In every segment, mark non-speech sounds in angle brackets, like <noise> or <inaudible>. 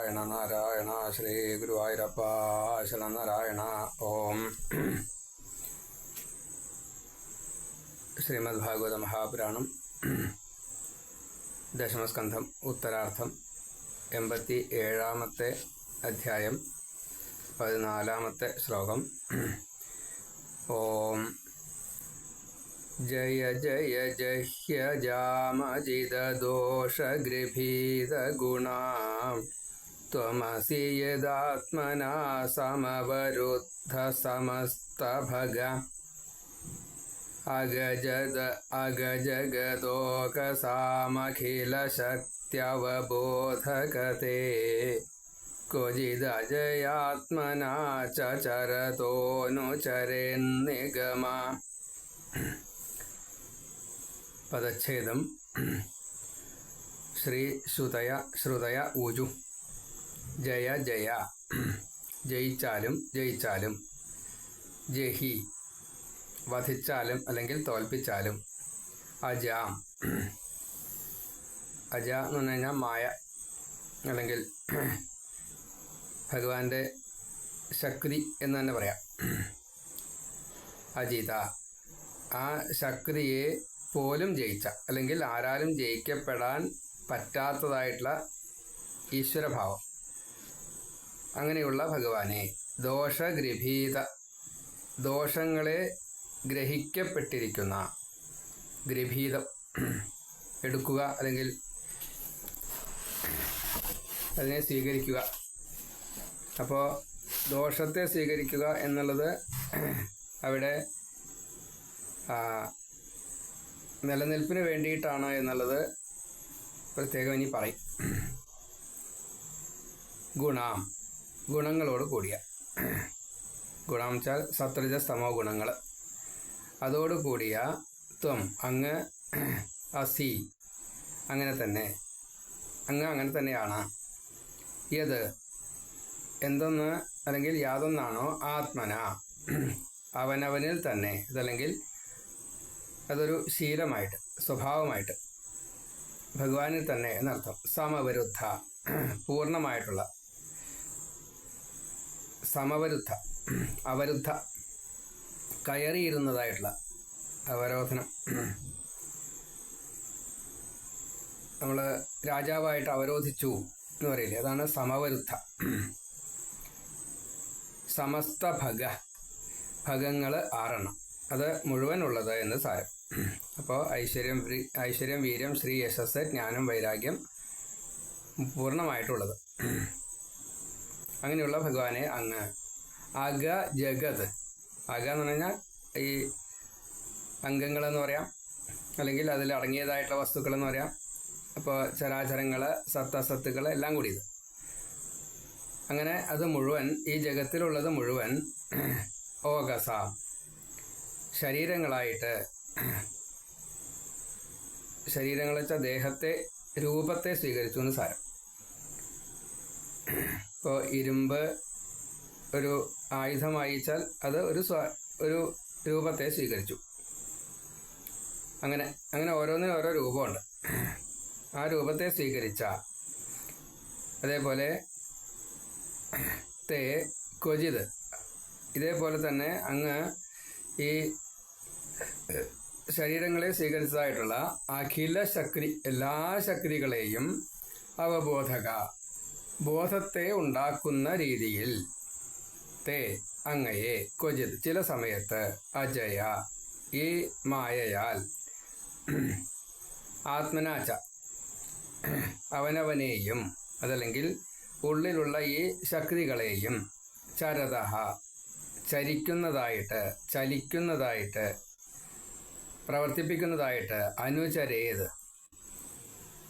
നാരായണ നാരായണ ശ്രീ ഗുരുവായൂരപ്പ ശരണനാരായണ ഓം ശ്രീമദ് ഭാഗവത മഹാപുരാണം ദശമസ്കന്ധം ഉത്തരാർത്ഥം എൺപത്തി ഏഴാമത്തെ അധ്യായം പതിനാലാമത്തെ ശ്ലോകം ഓം जय जय जह्यजामजिदोषगृभीतगुणा त्वमसि यदात्मना समवरुद्धसमस्तभग अगजद अगजगतोकसामखिलशक्त्यवबोधकते क्वचिदजयात्मना चरतोऽनुचरेन्निगम पदच्छेदं श्रीश्रुतय श्रुतय ऊजु ജയ ജയ. ജയിച്ചാലും ജയിച്ചാലും. ജഹി. വധിച്ചാലും അല്ലെങ്കിൽ തോൽപ്പിച്ചാലും. അജാം. അജ എന്ന് പറഞ്ഞു കഴിഞ്ഞാൽ മായ. അല്ലെങ്കിൽ ഭഗവാന്റെ ശക്തി എന്ന് തന്നെ പറയാം. അജിത. ആ ശക്തിയെ പോലും ജയിച്ച അല്ലെങ്കിൽ ആരാലും ജയിക്കപ്പെടാൻ പറ്റാത്തതായിട്ടുള്ള ഈശ്വരഭാവം. അങ്ങനെയുള്ള ഭഗവാനെ. ദോഷഗ്രഹീത ദോഷങ്ങളെ ഗ്രഹിക്കപ്പെട്ടിരിക്കുന്ന ഗ്രഭീതം എടുക്കുക അല്ലെങ്കിൽ അതിനെ സ്വീകരിക്കുക. അപ്പോൾ ദോഷത്തെ സ്വീകരിക്കുക എന്നുള്ളത് അവിടെ നിലനിൽപ്പിന് വേണ്ടിയിട്ടാണ് എന്നുള്ളത് പ്രത്യേകം ഇനി പറയും. ഗുണം. ഗുണങ്ങളോട് കൂടിയ ഗുണം വെച്ചാൽ സത്രജ സമോ ഗുണങ്ങൾ. അതോട് കൂടിയ ത്വം അങ്ങ് അസി അങ്ങനെ തന്നെ. അങ്ങ് അങ്ങനെ തന്നെയാണ്. യത് എന്തൊന്ന് അല്ലെങ്കിൽ യാതൊന്നാണോ ആത്മന. അവനവനിൽ തന്നെ. അതല്ലെങ്കിൽ അതൊരു ശീലമായിട്ട് സ്വഭാവമായിട്ട്. ഭഗവാനിൽ തന്നെ എന്നർത്ഥം. സമവരുദ്ധ പൂർണമായിട്ടുള്ള സമവരുദ്ധ അവരുദ്ധ കയറിയിരുന്നതായിട്ടുള്ള അവരോധനം. നമ്മൾ രാജാവായിട്ട് അവരോധിച്ചു എന്ന് പറയില്ലേ? അതാണ് സമവരുദ്ധ. സമസ്ത ഭഗ ഭഗങ്ങൾ ആറെണ്ണം. അത് മുഴുവനുള്ളത് എന്ന് സാരം. അപ്പോൾ ഐശ്വര്യം ഐശ്വര്യം വീര്യം ശ്രീ യശസ് ജ്ഞാനം വൈരാഗ്യം പൂർണമായിട്ടുള്ളത്. അങ്ങനെയുള്ള ഭഗവാനെ അങ്ങ്. അഗ ജഗത്. അഗ എന്ന് പറഞ്ഞാൽ ഈ അംഗങ്ങളെന്ന് പറയാം. അല്ലെങ്കിൽ അതിൽ അടങ്ങിയതായിട്ടുള്ള വസ്തുക്കളെന്ന് പറയാം. അപ്പോൾ ചരാചരങ്ങൾ സത്തസത്തുക്കൾ എല്ലാം കൂടി ഇത്. അങ്ങനെ അത് മുഴുവൻ ഈ ജഗത്തിലുള്ളത് മുഴുവൻ ഓഗസ ശരീരങ്ങളായിട്ട് ശരീരങ്ങളെ വെച്ചാൽ ദേഹത്തെ രൂപത്തെ സ്വീകരിച്ചു എന്ന് സാരം. ഇപ്പോൾ ഇരുമ്പ് ഒരു ആയുധമായിച്ചാൽ അത് ഒരു സ്വ ഒരു രൂപത്തെ സ്വീകരിച്ചു. അങ്ങനെ അങ്ങനെ ഓരോന്നിനും ഓരോ രൂപമുണ്ട്. ആ രൂപത്തെ സ്വീകരിച്ച അതേപോലെ തേ ക്വചിത് ഇതേപോലെ തന്നെ അങ്ങ് ഈ ശരീരങ്ങളെ സ്വീകരിച്ചതായിട്ടുള്ള അഖില ശക്തി എല്ലാ ശക്തികളെയും അവബോധക ബോധത്തെ ഉണ്ടാക്കുന്ന രീതിയിൽ തേ അങ്ങയെ ക്വചിത് ചില സമയത്ത് അജയ ഈ മായയാൽ <clears throat> ആത്മനാച്ച <clears throat> അവനവനെയും അതല്ലെങ്കിൽ ഉള്ളിലുള്ള ഈ ശക്തികളെയും ചരത ചരിക്കുന്നതായിട്ട് ചലിക്കുന്നതായിട്ട് പ്രവർത്തിപ്പിക്കുന്നതായിട്ട് അനുചരേത്.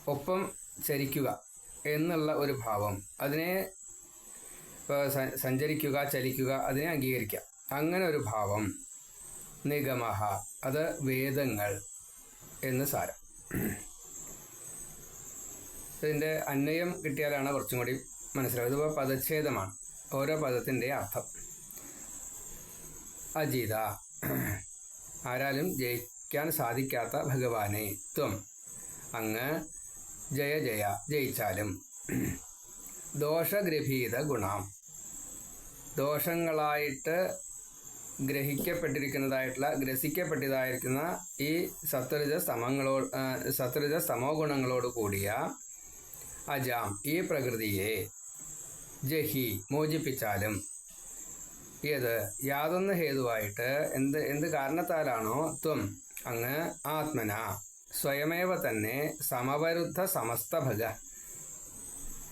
ഒപ്പം ചരിക്കുക. എന്നുള്ള ഒരു ഭാവം. അതിനെ സഞ്ചരിക്കുക ചലിക്കുക അതിനെ അംഗീകരിക്കുക അങ്ങനെ ഒരു ഭാവം നിഗമഹ അത് വേദങ്ങൾ എന്ന് സാരം. ഇതിന്റെ അന്വയം കിട്ടിയാലാണ് കുറച്ചും കൂടി മനസ്സിലാവുക. ഇതിപ്പോൾ പദച്ഛേദമാണ്. ഓരോ പദത്തിന്റെ അർത്ഥം. അജിത ആരാലും ജയിക്കാൻ സാധിക്കാത്ത ഭഗവാനെ ത്വം. അങ്ങ് ജയ ജയ ജയിച്ചാലും ദോഷഗ്രഹീത ഗുണം. ദോഷങ്ങളായിട്ട് ഗ്രഹിക്കപ്പെട്ടിരിക്കുന്നതായിട്ടുള്ള ഗ്രസിക്കപ്പെട്ടതായിരിക്കുന്ന ഈ സത്വരജ സമങ്ങളോ സത്വരജ സമോ ഗുണങ്ങളോട് കൂടിയ അജാം ഈ പ്രകൃതിയെ ജഹി മോചിപ്പിച്ചാലും ഏത്? യാതൊന്ന് ഹേതുവായിട്ട് എന്ത് എന്ത് കാരണത്താലാണോ ത്വം അങ്ങ് ആത്മന. സ്വയമേവ തന്നെ സമവരുദ്ധ സമസ്ത ഭഗ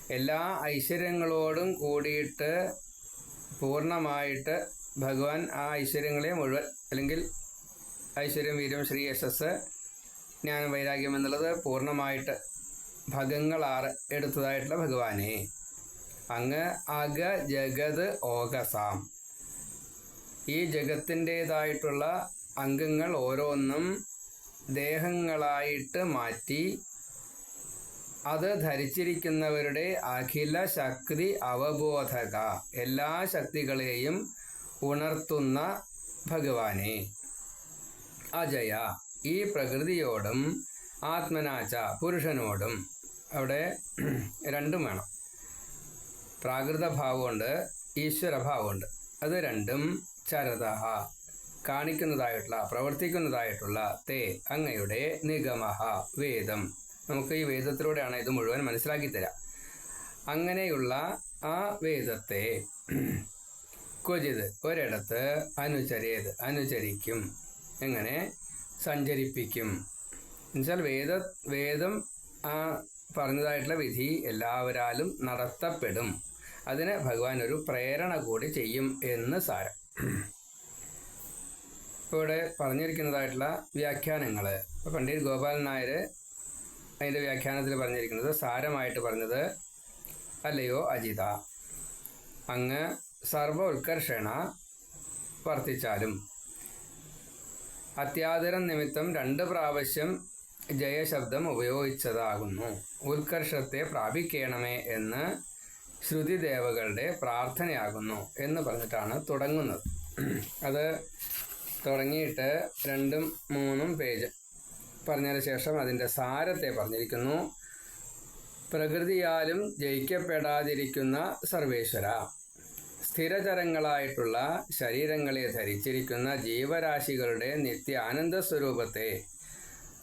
എല്ലാ ഐശ്വര്യങ്ങളോടും കൂടിയിട്ട് പൂർണമായിട്ട് ഭഗവാൻ ആ ഐശ്വര്യങ്ങളെ മുഴുവൻ അല്ലെങ്കിൽ ഐശ്വര്യം വീര്യം ശ്രീ യശസ് ജ്ഞാനം വൈരാഗ്യം എന്നുള്ളത് പൂർണമായിട്ട് ഭഗങ്ങളാറ് എടുത്തതായിട്ടുള്ള ഭഗവാനെ. അങ്ങ് അഗ ജഗത് ഓകസാം. ഈ ജഗത്തിന്റെതായിട്ടുള്ള അംഗങ്ങൾ ഓരോന്നും ദേഹങ്ങളായിട്ട് മാറ്റി. അത് ധരിച്ചിരിക്കുന്നവരുടെ അഖില ശക്തി അവബോധക. എല്ലാ ശക്തികളെയും ഉണർത്തുന്ന ഭഗവാനെ. അജയ. ഈ പ്രകൃതിയോടും ആത്മനാച്ച പുരുഷനോടും അവിടെ രണ്ടും വേണം. പ്രാകൃത ഭാവമുണ്ട് ഈശ്വരഭാവമുണ്ട്. അത് രണ്ടും ചരത കാണിക്കുന്നതായിട്ടുള്ള പ്രവർത്തിക്കുന്നതായിട്ടുള്ള തേ അങ്ങയുടെ നിഗമഹ വേദം. നമുക്ക് ഈ വേദത്തിലൂടെയാണ് ഇത് മുഴുവൻ മനസ്സിലാക്കി തരാം. അങ്ങനെയുള്ള ആ വേദത്തെ ക്വചിത് ഒരിടത്ത് അനുചരേത് അനുചരിക്കും. എങ്ങനെ? സഞ്ചരിപ്പിക്കും. എന്നുവെച്ചാൽ വേദ വേദം ആ പറഞ്ഞതായിട്ടുള്ള വിധി എല്ലാവരാലും നടത്തപ്പെടും. അതിന് ഭഗവാൻ ഒരു പ്രേരണ കൂടി ചെയ്യും എന്ന് സാരം. ഇപ്പോൾ ഇവിടെ പറഞ്ഞിരിക്കുന്നതായിട്ടുള്ള വ്യാഖ്യാനങ്ങൾ ഇപ്പോൾ പണ്ഡിറ്റ് ഗോപാലൻ നായർ അതിന്റെ വ്യാഖ്യാനത്തിൽ പറഞ്ഞിരിക്കുന്നത് സാരമായിട്ട് പറഞ്ഞത് അല്ലയോ അജിത അങ്ങ് സർവ ഉത്കർഷണ വർത്തിച്ചാലും. അത്യാദരം നിമിത്തം രണ്ട് പ്രാവശ്യം ജയശബ്ദം ഉപയോഗിച്ചതാകുന്നു. ഉത്കർഷത്തെ പ്രാപിക്കണമേ എന്ന് ശ്രുതിദേവകളുടെ പ്രാർത്ഥനയാകുന്നു എന്ന് പറഞ്ഞിട്ടാണ് തുടങ്ങുന്നത്. അത് തുടങ്ങിയിട്ട് രണ്ടും മൂന്നും പേജ് പറഞ്ഞതിന് ശേഷം അതിന്റെ സാരത്തെ പറഞ്ഞിരിക്കുന്നു. പ്രകൃതിയാലും ജയിക്കപ്പെടാതിരിക്കുന്ന സർവേശ്വര. സ്ഥിരചരങ്ങളായിട്ടുള്ള ശരീരങ്ങളെ ധരിച്ചിരിക്കുന്ന ജീവരാശികളുടെ നിത്യ ആനന്ദ സ്വരൂപത്തെ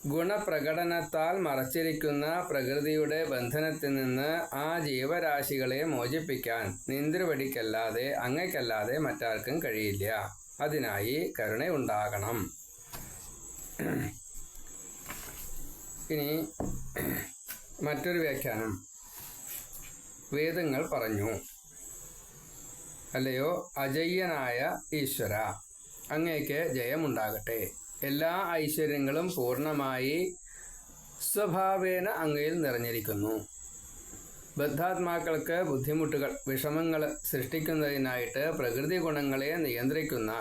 ഗുണപ്രകടനത്താൽ മറച്ചിരിക്കുന്ന പ്രകൃതിയുടെ ബന്ധനത്തിൽ നിന്ന് ആ ജീവരാശികളെ മോചിപ്പിക്കാൻ നിന്ദ്രവടിക്കല്ലാതെ അങ്ങയ്ക്കല്ലാതെ മറ്റാർക്കും കഴിയില്ല. അതിനായി കരുണയുണ്ടാകണം. ഇനി മറ്റൊരു വ്യാഖ്യാനം. വേദങ്ങൾ പറഞ്ഞു. അല്ലയോ? അജയ്യനായ ഈശ്വര അങ്ങേക്ക് ജയമുണ്ടാകട്ടെ. എല്ലാ ഐശ്വര്യങ്ങളും പൂർണമായി സ്വഭാവേന അങ്ങയിൽ നിറഞ്ഞിരിക്കുന്നു. ബദ്ധാത്മാക്കൾക്ക് ബുദ്ധിമുട്ടുകൾ വിഷമങ്ങൾ സൃഷ്ടിക്കുന്നതിനായിട്ട് പ്രകൃതി ഗുണങ്ങളെ നിയന്ത്രിക്കുന്ന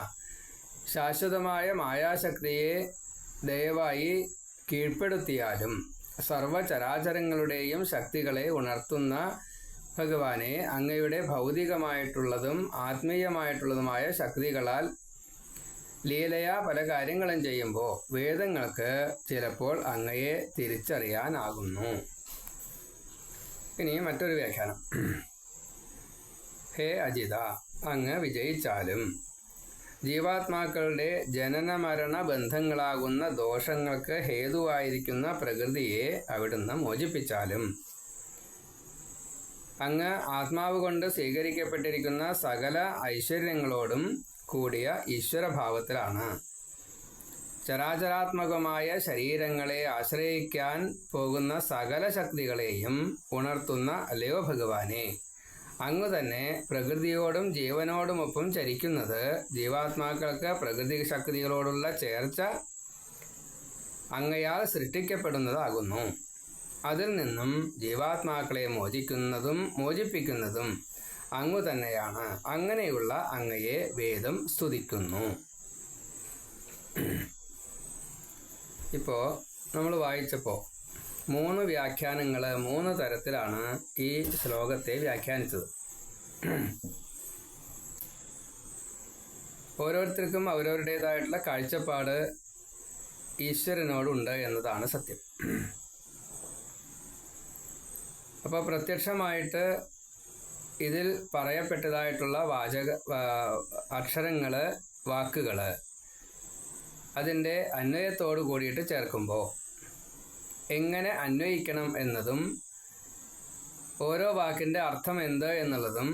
ശാശ്വതമായ മായാശക്തിയെ ദയവായി കീഴ്പ്പെടുത്തിയാലും സർവചരാചരങ്ങളുടെയും ശക്തികളെ ഉണർത്തുന്ന ഭഗവാനെ അങ്ങയുടെ ഭൗതികമായിട്ടുള്ളതും ആത്മീയമായിട്ടുള്ളതുമായ ശക്തികളാൽ ലീലയാ പല കാര്യങ്ങളും ചെയ്യുമ്പോൾ വേദങ്ങൾക്ക് ചിലപ്പോൾ അങ്ങയെ തിരിച്ചറിയാനാകുന്നു. ഇനി മറ്റൊരു വ്യാഖ്യാനം. ഹേ അജിത അങ്ങ് വിജയിച്ചാലും ജീവാത്മാക്കളുടെ ജനന മരണ ബന്ധങ്ങളാകുന്ന ദോഷങ്ങൾക്ക് ഹേതുവായിരിക്കുന്ന പ്രകൃതിയെ അവിടുന്ന് മോചിപ്പിച്ചാലും അങ്ങ് ആത്മാവ് കൊണ്ട് സ്വീകരിക്കപ്പെട്ടിരിക്കുന്ന സകല ഐശ്വര്യങ്ങളോടും കൂടിയ ഈശ്വരഭാവത്തിലാണ്. ചരാചരാത്മകമായ ശരീരങ്ങളെ ആശ്രയിക്കാൻ പോകുന്ന സകല ശക്തികളെയും ഉണർത്തുന്ന അല്ലയോ ഭഗവാനെ അങ്ങ് തന്നെ പ്രകൃതിയോടും ജീവനോടുമൊപ്പം ചരിക്കുന്നത് ജീവാത്മാക്കൾക്ക് പ്രകൃതി ശക്തികളോടുള്ള ചേർച്ച അങ്ങയാൽ സൃഷ്ടിക്കപ്പെടുന്നതാകുന്നു. അതിൽ നിന്നും ജീവാത്മാക്കളെ മോചിക്കുന്നതും മോചിപ്പിക്കുന്നതും അങ്ങു തന്നെയാണ്. അങ്ങനെയുള്ള അങ്ങയെ വേദം സ്തുതിക്കുന്നു. ഇപ്പോൾ നമ്മൾ വായിച്ചപ്പോൾ മൂന്ന് വ്യാഖ്യാനങ്ങൾ മൂന്ന് തരത്തിലാണ് ഈ ശ്ലോകത്തെ വ്യാഖ്യാനിച്ചത്. ഓരോരുത്തർക്കും അവരവരുടേതായിട്ടുള്ള കാഴ്ചപ്പാട് ഈശ്വരനോടുണ്ട് എന്നതാണ് സത്യം. അപ്പോൾ പ്രത്യക്ഷമായിട്ട് ഇതിൽ പറയപ്പെട്ടതായിട്ടുള്ള വാചക അക്ഷരങ്ങൾ വാക്കുകൾ അതിന്റെ അന്വയത്തോട് കൂടിയിട്ട് ചേർക്കുമ്പോൾ എങ്ങനെ അന്വയിക്കണം എന്നതും ഓരോ വാക്കിന്റെ അർത്ഥം എന്ത് എന്നുള്ളതും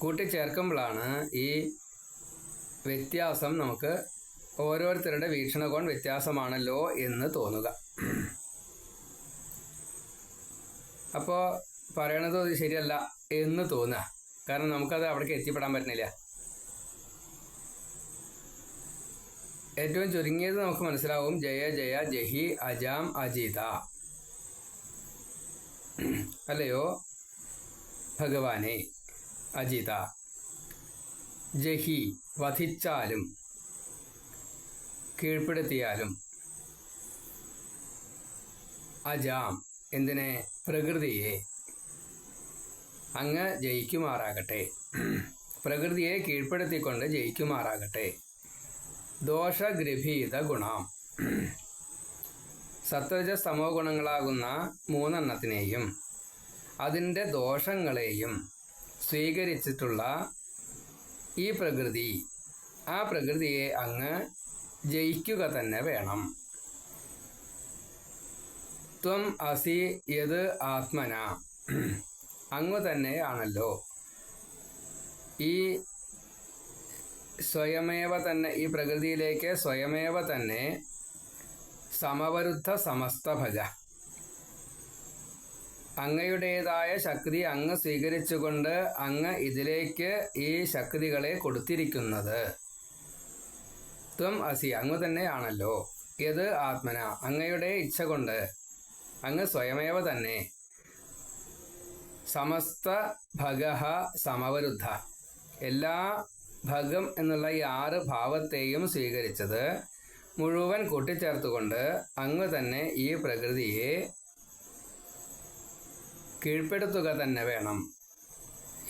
കൂട്ടിച്ചേർക്കുമ്പോഴാണ് ഈ വ്യത്യാസം നമുക്ക് ഓരോരുത്തരുടെ വീക്ഷണകോൺ വ്യത്യാസമാണല്ലോ എന്ന് തോന്നുക. അപ്പോൾ പറയണത് ശരിയല്ല എന്ന് തോന്നുക. കാരണം നമുക്കത് അവിടേക്ക് എത്തിപ്പെടാൻ പറ്റുന്നില്ല ഏറ്റവും ചുരുങ്ങിയത് നമുക്ക് മനസ്സിലാവും. ജയ ജയ ജഹി അജാം അജിത. അല്ലയോ? ഭഗവാനെ അജിത. ജഹി വധിച്ചാലും കീഴ്പ്പെടുത്തിയാലും അജാം എന്തിനെ? പ്രകൃതിയെ. അങ്ങ് ജയിക്കുമാറാകട്ടെ. പ്രകൃതിയെ കീഴ്പ്പെടുത്തിക്കൊണ്ട് ജയിക്കുമാറാകട്ടെ. ദോഷഗ്രഭീത ഗുണം സത്വജ സമോ ഗുണങ്ങളാകുന്ന മൂന്നെണ്ണത്തിനെയും അതിന്റെ ദോഷങ്ങളെയും സ്വീകരിച്ചിട്ടുള്ള ഈ പ്രകൃതി ആ പ്രകൃതിയെ അങ്ങ് ജയിക്കുക തന്നെ വേണം. ത്വം അസി യത് ആത്മന. അങ്ങു തന്നെയാണല്ലോ ഈ സ്വയമേവ തന്നെ ഈ പ്രകൃതിയിലേക്ക് സ്വയമേവ തന്നെ സമവരുദ്ധ സമസ്തഭജ. അങ്ങയുടേതായ ശക്തി അങ്ങ് സ്വീകരിച്ചുകൊണ്ട് അങ്ങ് ഇതിലേക്ക് ഈ ശക്തികളെ കൊടുത്തിരിക്കുന്നത്. ത്വം അസി അങ്ങ് തന്നെയാണല്ലോ. യത് ആത്മന അങ്ങയുടെ ഇച്ഛ കൊണ്ട് അങ്ങ് സ്വയമേവ തന്നെ. സമസ്ത ഭഗഹ സമവരുദ്ധ. എല്ലാ ഭഗം എന്നുള്ള ഈ ആറ് ഭാവത്തെയും സ്വീകരിച്ചത് മുഴുവൻ കൂട്ടിച്ചേർത്തുകൊണ്ട് അങ്ങ് തന്നെ ഈ പ്രകൃതിയെ കീഴ്പ്പെടുത്തുക തന്നെ വേണം.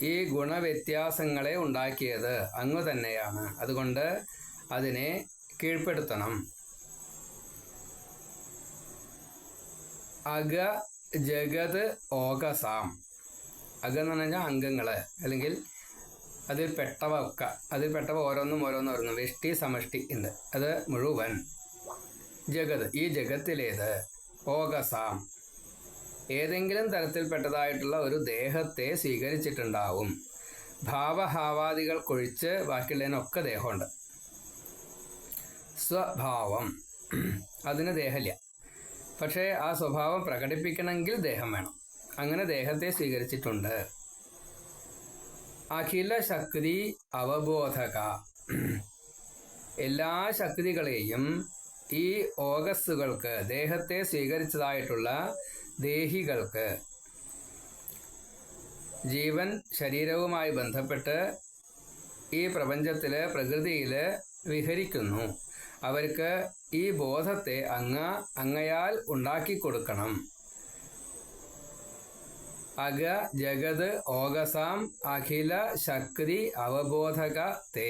ഈ ഗുണവ്യത്യാസങ്ങളെ ഉണ്ടാക്കിയത് അങ്ങ് തന്നെയാണ്. അതുകൊണ്ട് അതിനെ കീഴ്പ്പെടുത്തണം. അക ജഗത് ഓകസാം. അഗ എന്ന് പറഞ്ഞാൽ അംഗങ്ങൾ അല്ലെങ്കിൽ അതിൽ പെട്ടവ ഒക്കെ അതിൽ പെട്ടവ ഓരോന്നും ഓരോന്നും ഓരോന്നും. വെഷ്ടി സമഷ്ടി ഉണ്ട് അത് മുഴുവൻ ജഗത്. ഈ ജഗത്തിലേത് ഓകസാം. ഏതെങ്കിലും തരത്തിൽപ്പെട്ടതായിട്ടുള്ള ഒരു ദേഹത്തെ സ്വീകരിച്ചിട്ടുണ്ടാവും. ഭാവഹാവാദികൾ കൊഴിച്ച് ബാക്കിയുള്ളതിനൊക്കെ ദേഹമുണ്ട്. സ്വഭാവം. അതിന് ദേഹമില്ല പക്ഷേ ആ സ്വഭാവം പ്രകടിപ്പിക്കണമെങ്കിൽ ദേഹം വേണം. അങ്ങനെ ദേഹത്തെ സ്വീകരിച്ചിട്ടുണ്ട്. അഖില ശക്തി അവബോധക. എല്ലാ ശക്തികളെയും ഈ ഓഗസ്സുകൾക്ക് ദേഹത്തെ സ്വീകരിച്ചതായിട്ടുള്ള ദേഹികൾക്ക് ജീവൻ ശരീരവുമായി ബന്ധപ്പെട്ട് ഈ പ്രപഞ്ചത്തിൽ പ്രകൃതിയിൽ വിഹരിക്കുന്നു. അവർക്ക് ഈ ബോധത്തെ അങ്ങ അങ്ങയാൽ ഉണ്ടാക്കി കൊടുക്കണം അഗ ജഗത് ഓഗസാം അഖില ശക്തി അവബോധക തേ.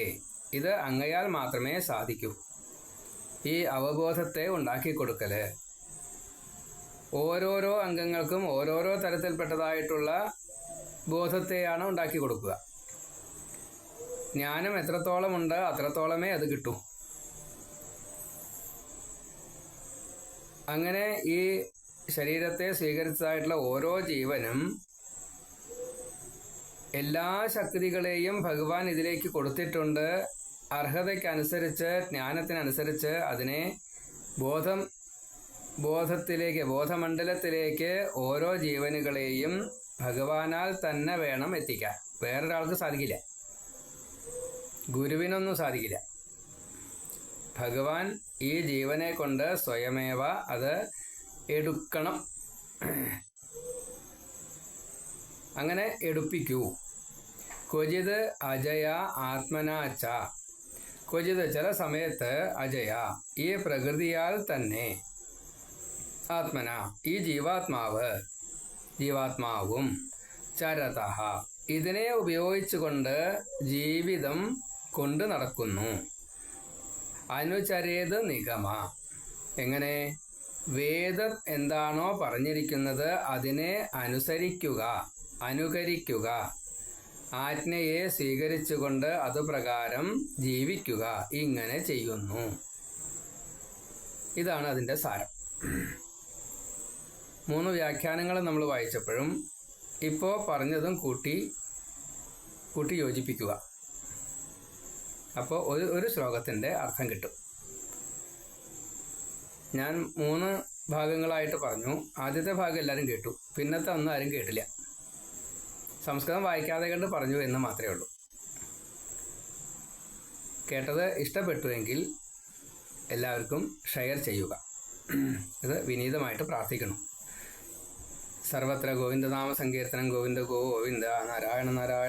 ഇത് അങ്ങയാൽ മാത്രമേ സാധിക്കൂ. ഈ അവബോധത്തെ ഉണ്ടാക്കി കൊടുക്കൽ ഓരോരോ അംഗങ്ങൾക്കും ഓരോരോ തരത്തിൽപ്പെട്ടതായിട്ടുള്ള ബോധത്തെയാണ് ഉണ്ടാക്കി കൊടുക്കുക ജ്ഞാനം എത്രത്തോളം ഉണ്ട് അത്രത്തോളമേ അത് കിട്ടൂ. അങ്ങനെ ഈ ശരീരത്തെ സ്വീകരിച്ചതായിട്ടുള്ള ഓരോ ജീവനും എല്ലാ ശക്തികളെയും ഭഗവാൻ ഇതിലേക്ക് കൊടുത്തിട്ടുണ്ട്. അർഹതയ്ക്കനുസരിച്ച് ജ്ഞാനത്തിനനുസരിച്ച് അതിനെ ബോധം ബോധത്തിലേക്ക് ബോധമണ്ഡലത്തിലേക്ക് ഓരോ ജീവനുകളെയും ഭഗവാനാൽ തന്നെ വേണം എത്തിക്കാൻ. വേറൊരാൾക്ക് സാധിക്കില്ല. ഗുരുവിനൊന്നും സാധിക്കില്ല. ഭഗവാൻ ഈ ജീവനെ കൊണ്ട് സ്വയമേവ അത് എടുക്കണം. അങ്ങനെ എടുപ്പിക്കൂ. ക്വചിത് അജയ ആത്മനാച്ച ക്വചിത് ചില സമയത്ത് അജയ ഈ പ്രകൃതിയാൽ തന്നെ ആത്മന. ഈ ജീവാത്മാവ് ജീവാത്മാവും. ചരത ഇതിനെ ഉപയോഗിച്ചുകൊണ്ട് ജീവിതം കൊണ്ടു നടക്കുന്നു. അനുചരേത് നിഗമ. എങ്ങനെ? വേദം എന്താണോ പറഞ്ഞിരിക്കുന്നത് അതിനെ അനുസരിക്കുക അനുകരിക്കുക. ആജ്ഞയെ സ്വീകരിച്ചുകൊണ്ട് അതുപ്രകാരം ജീവിക്കുക. ഇങ്ങനെ ചെയ്യുന്നു. ഇതാണ് അതിന്റെ സാരം. മൂന്ന് വ്യാഖ്യാനങ്ങൾ നമ്മൾ വായിച്ചപ്പോഴും ഇപ്പോൾ പറഞ്ഞതും കൂട്ടി കൂട്ടി യോജിപ്പിക്കുക. അപ്പോൾ ഒരു ഒരു ശ്ലോകത്തിന്റെ അർത്ഥം കിട്ടും. ഞാൻ മൂന്ന് ഭാഗങ്ങളായിട്ട് പറഞ്ഞു. ആദ്യത്തെ ഭാഗം എല്ലാവരും കേട്ടു. പിന്നത്തെ ഒന്നും ആരും കേട്ടില്ല. സംസ്കൃതം വായിക്കാതെ കണ്ട് പറഞ്ഞു എന്ന് മാത്രമേ ഉള്ളൂ. കേട്ടത് ഇഷ്ടപ്പെട്ടുവെങ്കിൽ എല്ലാവർക്കും ഷെയർ ചെയ്യുക. ഇത് വിനീതമായിട്ട് പ്രാർത്ഥിക്കണം സർവത്ര ഗോവിന്ദനാമ സങ്കീർത്തനം ഗോവിന്ദ ഗോവിന്ദ നാരായണ നാരായണ